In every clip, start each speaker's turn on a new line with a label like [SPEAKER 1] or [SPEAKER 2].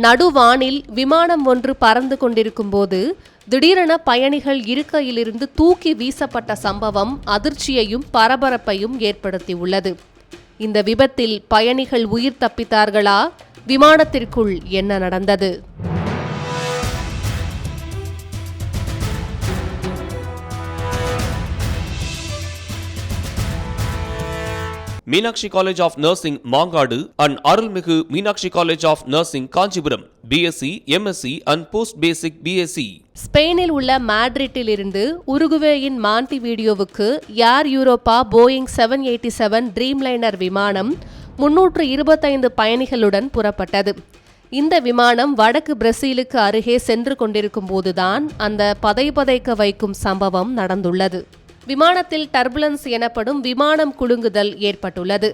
[SPEAKER 1] நடுவானில் விமானம் ஒன்று பறந்து கொண்டிருக்கும்போது திடீரென பயணிகள் இருக்கையிலிருந்து தூக்கி வீசப்பட்ட சம்பவம் அதிர்ச்சியையும் பரபரப்பையும் ஏற்படுத்தியுள்ளது. இந்த விபத்தில் பயணிகள் உயிர் தப்பித்தார்களா? விமானத்திற்குள் என்ன நடந்தது?
[SPEAKER 2] Meenakshi college of nursing Mangadu and Arulmigu Meenakshi college of nursing Kanchipuram BSc MSc and post basic BSc
[SPEAKER 1] ஸ்பெயினில் உள்ள மேட்ரிட்டில் இருந்து உருகுவேயின் மாண்டி வீடியோவுக்கு air Europa Boeing seven eighty seven Dreamliner விமானம் முன்னூற்று இருபத்தைந்து பயணிகளுடன் புறப்பட்டது. இந்த விமானம் வடக்கு பிரசீலுக்கு அருகே சென்று கொண்டிருக்கும் போதுதான் அந்த பதைபதைக்க வைக்கும் சம்பவம் நடந்துள்ளது. விமானத்தில் டர்புலன்ஸ் எனப்படும் விமானம் குலுங்குதல் ஏற்பட்டுள்ளது.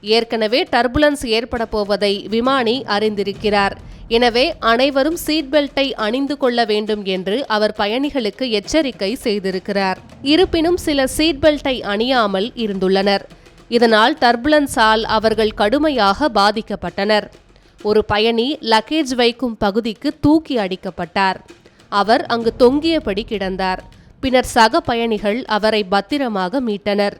[SPEAKER 1] ஏற்கனவே டர்புலன்ஸ் ஏற்பட போவதை விமானி அறிந்திருக்கிறார். எனவே அனைவரும் சீட் பெல்ட்டை அணிந்து கொள்ள வேண்டும் என்று அவர் பயணிகளுக்கு எச்சரிக்கை செய்திருக்கிறார். இருப்பினும் சில சீட் பெல்ட்டை அணியாமல் இருந்துள்ளனர். இதனால் டர்புலன்ஸால் அவர்கள் கடுமையாக பாதிக்கப்பட்டனர். ஒரு பயணி லக்கேஜ் வைக்கும் பகுதிக்கு தூக்கி அடிக்கப்பட்டார். அவர் அங்கு தொங்கியபடி கிடந்தார். பின்னர் சக பயணிகள் அவரை பத்திரமாக மீட்டனர்.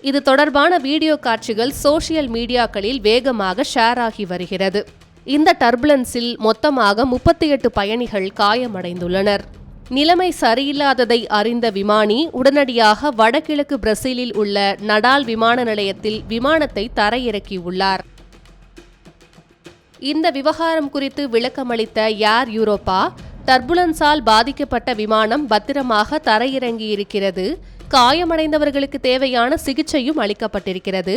[SPEAKER 1] இது தொடர்பான வீடியோ காட்சிகள் சோஷியல் மீடியாக்களில் வேகமாக ஷேர் ஆகி வருகிறது. இந்த டர்புலன்ஸில் மொத்தமாக முப்பத்தி எட்டு பயணிகள் காயமடைந்துள்ளனர். நிலைமை சரியில்லாததை அறிந்த விமானி உடனடியாக வடகிழக்கு பிரசீலில் உள்ள நடால் விமான நிலையத்தில் விமானத்தை தரையிறக்கியுள்ளார். இந்த விவகாரம் குறித்து விளக்கமளித்த ஏர் யூரோப்பா டர்புலன்ஸால் பாதிக்கப்பட்ட விமானம் பத்திரமாக தரையிறங்கியிருக்கிறது. காயமடைந்தவர்களுக்கு தேவையான சிகிச்சையும் அளிக்கப்பட்டிருக்கிறது.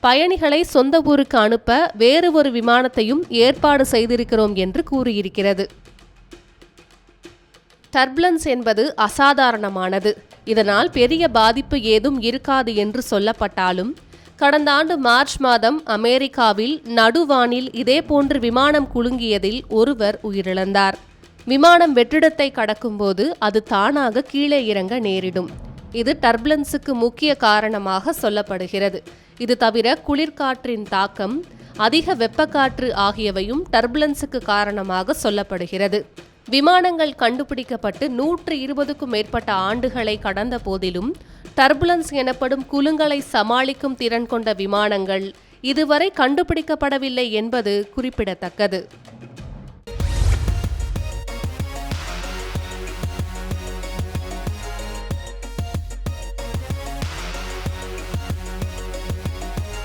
[SPEAKER 1] பயணிகளை சொந்த ஊருக்கு அனுப்ப வேறு ஒரு விமானத்தையும் ஏற்பாடு செய்திருக்கிறோம் என்று கூறியிருக்கிறது. டர்புலன்ஸ் என்பது அசாதாரணமானது. இதனால் பெரிய பாதிப்பு ஏதும் இருக்காது என்று சொல்லப்பட்டாலும் கடந்த ஆண்டு மார்ச் மாதம் அமெரிக்காவில் நடுவானில் இதேபோன்று விமானம் குலுங்கியதில் ஒருவர் உயிரிழந்தார். விமானம் வெற்றிடத்தை கடக்கும்போது அது தானாக கீழே இறங்க நேரிடும். இது டர்புலன்ஸுக்கு முக்கிய காரணமாக சொல்லப்படுகிறது. இது தவிர குளிர்காற்றின் தாக்கம் அதிக வெப்பக்காற்று ஆகியவையும் டர்புலன்ஸுக்கு காரணமாக சொல்லப்படுகிறது. விமானங்கள் கண்டுபிடிக்கப்பட்டு நூற்று இருபதுக்கும் மேற்பட்ட ஆண்டுகளை கடந்த போதிலும் டர்புலன்ஸ் எனப்படும் குலுங்களை சமாளிக்கும் திறன் கொண்ட விமானங்கள் இதுவரை கண்டுபிடிக்கப்படவில்லை என்பது குறிப்பிடத்தக்கது.